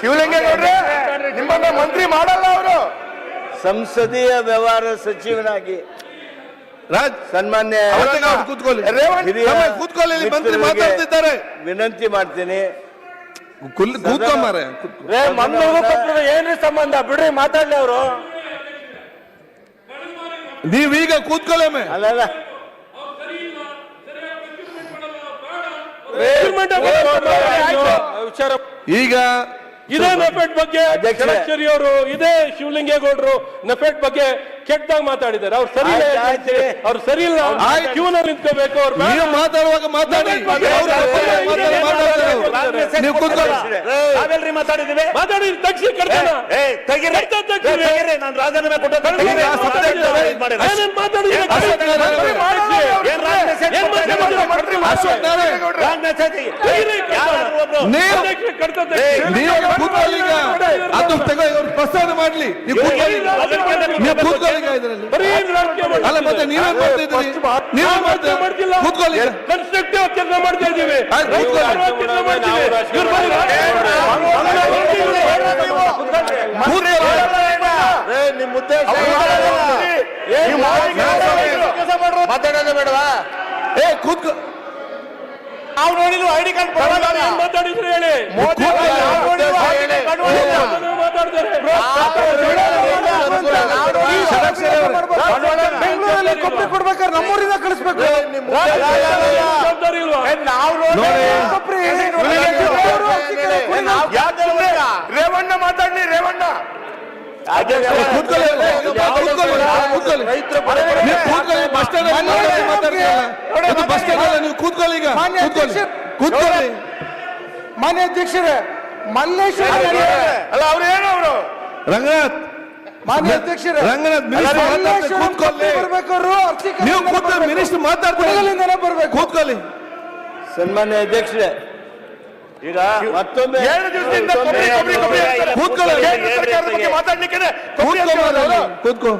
ಶಿವಲಿಂಗೇಗೌಡ್ರೆ ನಿಮ್ಮನ್ನ ಮಂತ್ರಿ ಮಾಡಲ್ಲ ಅವರು. ಸಂಸದೀಯ ವ್ಯವಹಾರ ಸಚಿವನಾಗಿ ರಾಜ್ ಸನ್ಮಾನ್ಯ ಕೂತ್ಕೊಳ್ಳಿ. ಮಂತ್ರಿ ಮಾತಾಡ್ತಿದ್ದಾರೆ. ವಿನಂತಿ ಮಾಡ್ತೀನಿ. ಏನ್ರಿ ಸಂಬಂಧ? ಬಿಡ್ರಿ ಮಾತಾಡ್ಲಿ ಅವರು. ನೀವೀಗ ಕೂತ್ಕೊಳ್ಳೆ ಅಲ್ಲ ವಿಚಾರ ಈಗ ಇದೇ ನೆಫೆಟ್ ಬಗ್ಗೆ ಅಧ್ಯಕ್ಷರೇ. ಅವರು ಇದೇ ಶಿವಲಿಂಗೇಗೌಡರು ನೆಫೆಟ್ ಬಗ್ಗೆ ಕೆಟ್ಟದಾಗ ಮಾತಾಡಿದ್ದಾರೆ. ಅವ್ರು ಸರಿ. ಅವ್ರು ಸರಿ ಇಲ್ಲ. ಕ್ಯೂನಲ್ಲಿ ನಿಂತ್ಕೋಬೇಕು. ಅವ್ರು. ನೀವು ಮಾತಾಡುವಾಗ ಮಾತಾಡಿ. ನಾವೆಲ್ರಿ ಮಾತಾಡಿದ್ದೀವಿ? ಮಾತಾಡಿ ತಕ್ಷಣ ಕಡ್ತಾನ ನಾನು ರಾಜೀನಾಮೆ ಕೊಟ್ಟು ತೆಗಿರಿ. ಈಗ. ತಗೋ ಅವ್ರು ಮಾಡ್ಲಿ. ನೀವು ಕೂತ್ಕೊಳ್ಳಿ. ನೀವು ಕೂತ್ಕೊಳ್ಳಿ ಈಗ ಇದರಲ್ಲಿ. ಬರೀ ರಾಜಕೀಯ ಮಾಡ್ತಿದ್ದೀರಾ. ಅಲ್ಲ ಮತ್ತೆ ನೀವೇನ್ ಮಾಡ್ತಾ ಇದ್ದೀರಿ. ನೀವೇನ್ ಮಾಡ್ತಾ ಮಾಡ್ತಿಲ್ಲ. ಕೂತ್ಕೊಳ್ಳಿ ಕನ್ಸ್ಟ್ರಕ್ಟಿವ್ ಕೆಲಸ ಮಾಡ್ತಾ ಇದೀವಿ ಆಯ್ತು, ಕೂತ್ಕೊಳ್ಳಿ. ಪರವಾಗಿ ಕೆಲಸ ಮಾಡ್ತೀವಿ. ಇವ್ರು ಬರೀ ಕೂತ್ಕೊಳ್ಳಿ. ರೇ ನಿಮ್ ಉದ್ದೇಶ ನೀವು ಮಾಡಿ ಮಾತಾಡೋದು ಬೇಡವಾ? ಏ ಕೂತ್ಕೊ ನಾವು ನೋಡಿಲ್ವ ಐಡಿ ಕಾರ್ಡ್ ಮಾತಾಡಿದ್ರು ಹೇಳಿ ಮೋದಿ ಕೂತ್ಕೊಳ್ಳಿ. ನಾವು ನೋಡಿಲ್ವಾ? ಹೇಳಿ. ಅದನ್ನು ಮಾತಾಡ್ತಾರೆ ಬೆಂಗಳೂರಲ್ಲಿ ಕೊಪ್ಪಿ ಕೊಡ್ಬೇಕಾದ್ರೆ ನಮ್ಮೂರಿಂದ ಕಳಿಸ್ಬೇಕು ರೇವಣ್ಣ ಮಾತಾಡ್ಲಿ ರೇವಣ್ಣ ಕೂತ್ಕೊಳ್ಳಿ ಈಗ ಮಾನ್ಯ ಕೂತ್ಕೊಳ್ಳಿ ಮಾನ್ಯ ಅಧ್ಯಕ್ಷರೇ ಮಲ್ಲೇಶ್ವರ ಅಲ್ಲ ಅವ್ರು ಏನು ಅವರು? ರಂಗನಾಥ್ ಮಾನ್ಯ ಅಧ್ಯಕ್ಷರೇ ರಂಗನಾಥ್ ಮಿನಿಸ್ಟರ್ ಮಾತಾಡ್ತಾರೆ ಕೂತ್ಕೊಳ್ಳಿ. ನೀವು ಕೂತ ಮಿನಿಸ್ಟರ್ ಮಾತಾಡ್ತಾರೆ ಬರ್ಬೇಕು. ಕೂತ್ಕೊಳ್ಳಿ. ಸನ್ಮಾನ್ಯ ಅಧ್ಯಕ್ಷರೇ ಈಗ ಮತ್ತೊಮ್ಮೆ ಏಳು ದಿವಸದಿಂದ ಕೂತ್ಕೊಳ್ಳಿ. ಕೂತ್ಕೊಳ್ಳಿ. ಕೂತ್ಕೊಳ್ಳಿ. ಕೇಂದ್ರ ಸರ್ಕಾರದ ಬಗ್ಗೆ ಮಾತಾಡ್ಲಿಕ್ಕೆ ಕೂತ್ಕೊ ಮಾತಾಡಿ. ಕೂತ್ಕೊ.